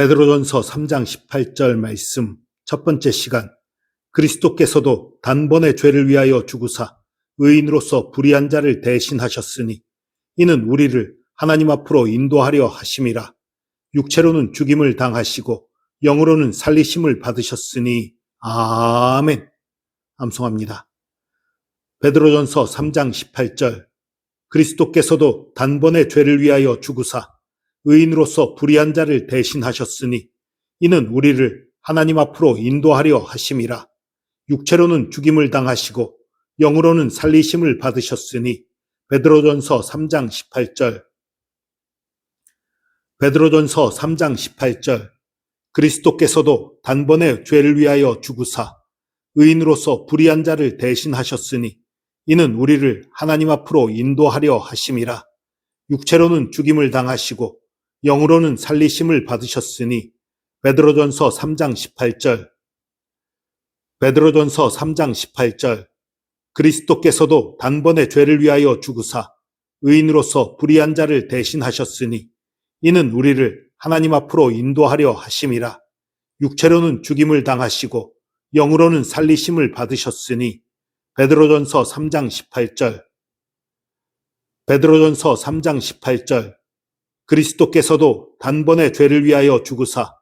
베드로전서 3장 18절 말씀 첫 번째 시간. 그리스도께서도 단번에 죄를 위하여 죽으사 의인으로서 불의한 자를 대신하셨으니 이는 우리를 하나님 앞으로 인도하려 하심이라. 육체로는 죽임을 당하시고 영으로는 살리심을 받으셨으니 아멘. 암송합니다. 베드로전서 3장 18절. 그리스도께서도 단번에 죄를 위하여 죽으사 의인으로서 불의한 자를 대신하셨으니 이는 우리를 하나님 앞으로 인도하려 하심이라. 육체로는 죽임을 당하시고 영으로는 살리심을 받으셨으니 베드로전서 3장 18절. 베드로전서 3장 18절. 그리스도께서도 단번에 죄를 위하여 죽으사 의인으로서 불의한 자를 대신하셨으니 이는 우리를 하나님 앞으로 인도하려 하심이라. 육체로는 죽임을 당하시고 영으로는 살리심을 받으셨으니 베드로전서 3장 18절. 베드로전서 3장 18절. 그리스도께서도 단번에 죄를 위하여 죽으사 의인으로서 불의한 자를 대신하셨으니 이는 우리를 하나님 앞으로 인도하려 하심이라. 육체로는 죽임을 당하시고 영으로는 살리심을 받으셨으니 베드로전서 3장 18절. 베드로전서 3장 18절 그리스도께서도 단번에 죄를 위하여 죽으사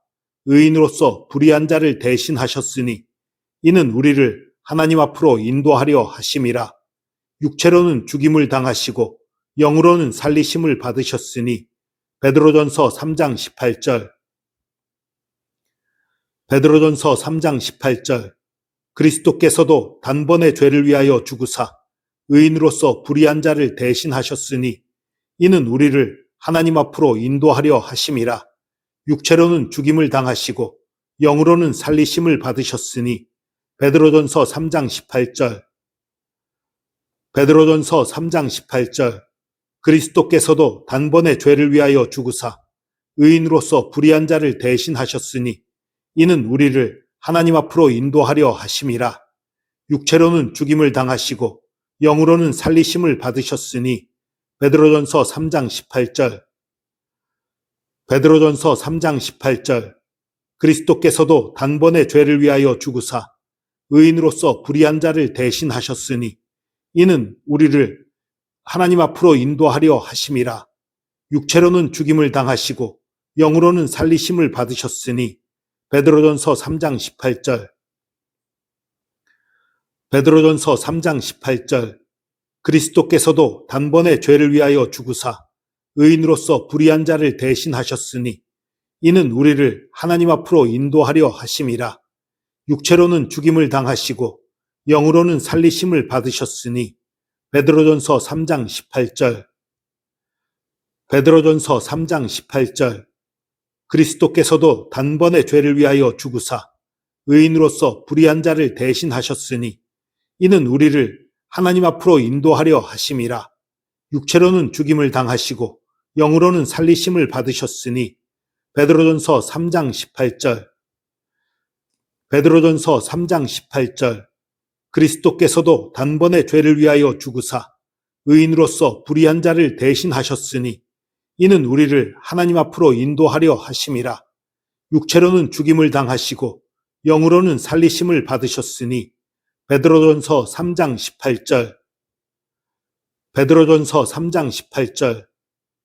의인으로서 불의한 자를 대신하셨으니 이는 우리를 하나님 앞으로 인도하려 하심이라. 육체로는 죽임을 당하시고 영으로는 살리심을 받으셨으니 베드로전서 3장 18절. 베드로전서 3장 18절. 그리스도께서도 단번에 죄를 위하여 죽으사 의인으로서 불의한 자를 대신하셨으니 이는 우리를 하나님 앞으로 인도하려 하심이라. 육체로는 죽임을 당하시고 영으로는 살리심을 받으셨으니 베드로전서 3장 18절. 베드로전서 3장 18절. 그리스도께서도 단번에 죄를 위하여 죽으사 의인으로서 불의한 자를 대신하셨으니 이는 우리를 하나님 앞으로 인도하려 하심이라. 육체로는 죽임을 당하시고 영으로는 살리심을 받으셨으니 베드로전서 3장 18절. 베드로전서 3장 18절. 그리스도께서도 단번에 죄를 위하여 죽으사 의인으로서 불의한 자를 대신하셨으니 이는 우리를 하나님 앞으로 인도하려 하심이라. 육체로는 죽임을 당하시고 영으로는 살리심을 받으셨으니 베드로전서 3장 18절. 베드로전서 3장 18절 그리스도께서도 단번에 죄를 위하여 죽으사 의인으로서 불의한 자를 대신하셨으니 이는 우리를 하나님 앞으로 인도하려 하심이라. 육체로는 죽임을 당하시고 영으로는 살리심을 받으셨으니 베드로전서 3장 18절. 베드로전서 3장 18절. 그리스도께서도 단번에 죄를 위하여 죽으사 의인으로서 불의한 자를 대신하셨으니 이는 우리를 하나님 앞으로 인도하려 하심이라. 육체로는 죽임을 당하시고 영으로는 살리심을 받으셨으니 베드로전서 3장 18절. 베드로전서 3장 18절. 그리스도께서도 단번에 죄를 위하여 죽으사 의인으로서 불의한 자를 대신하셨으니 이는 우리를 하나님 앞으로 인도하려 하심이라. 육체로는 죽임을 당하시고 영으로는 살리심을 받으셨으니 베드로전서 3장 18절. 베드로전서 3장 18절.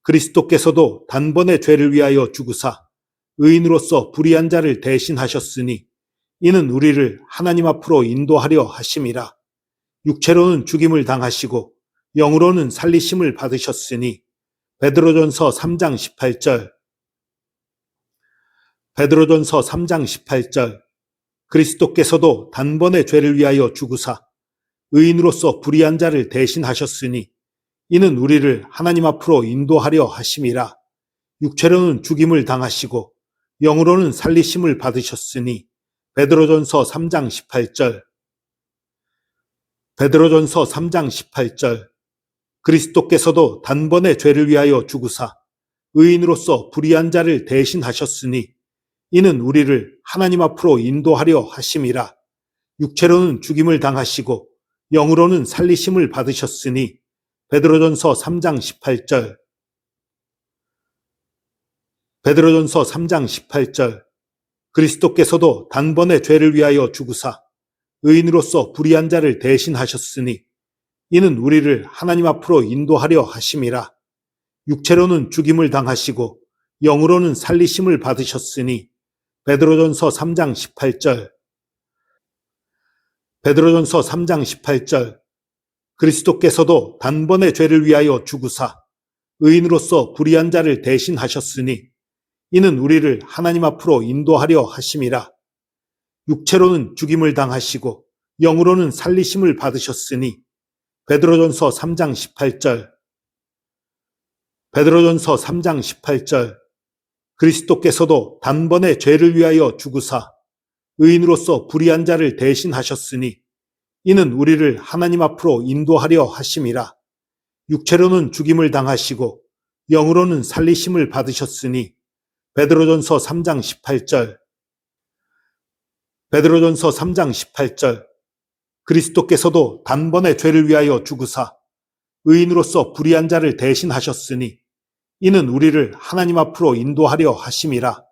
그리스도께서도 단번에 죄를 위하여 죽으사 의인으로서 불의한 자를 대신하셨으니 이는 우리를 하나님 앞으로 인도하려 하심이라. 육체로는 죽임을 당하시고 영으로는 살리심을 받으셨으니 베드로전서 3장 18절. 베드로전서 3장 18절 그리스도께서도 단번에 죄를 위하여 죽으사 의인으로서 불의한 자를 대신하셨으니 이는 우리를 하나님 앞으로 인도하려 하심이라. 육체로는 죽임을 당하시고 영으로는 살리심을 받으셨으니 베드로전서 3장 18절. 베드로전서 3장 18절. 그리스도께서도 단번에 죄를 위하여 죽으사 의인으로서 불의한 자를 대신하셨으니 이는 우리를 하나님 앞으로 인도하려 하심이라. 육체로는 죽임을 당하시고 영으로는 살리심을 받으셨으니. 베드로전서 3장 18절. 베드로전서 3장 18절. 그리스도께서도 단번에 죄를 위하여 죽으사 의인으로서 불의한 자를 대신하셨으니. 이는 우리를 하나님 앞으로 인도하려 하심이라. 육체로는 죽임을 당하시고 영으로는 살리심을 받으셨으니 베드로전서 3장 18절. 베드로전서 3장 18절. 그리스도께서도 단번에 죄를 위하여 죽으사 의인으로서 불의한 자를 대신하셨으니 이는 우리를 하나님 앞으로 인도하려 하심이라. 육체로는 죽임을 당하시고 영으로는 살리심을 받으셨으니 베드로전서 3장 18절. 베드로전서 3장 18절 그리스도께서도 단번에 죄를 위하여 죽으사 의인으로서 불의한 자를 대신하셨으니 이는 우리를 하나님 앞으로 인도하려 하심이라. 육체로는 죽임을 당하시고 영으로는 살리심을 받으셨으니 베드로전서 3장 18절. 베드로전서 3장 18절. 그리스도께서도 단번에 죄를 위하여 죽으사 의인으로서 불의한 자를 대신하셨으니 이는 우리를 하나님 앞으로 인도하려 하심이라.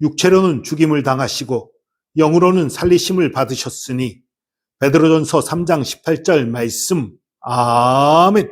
육체로는 죽임을 당하시고 영으로는 살리심을 받으셨으니 베드로전서 3장 18절 말씀. 아멘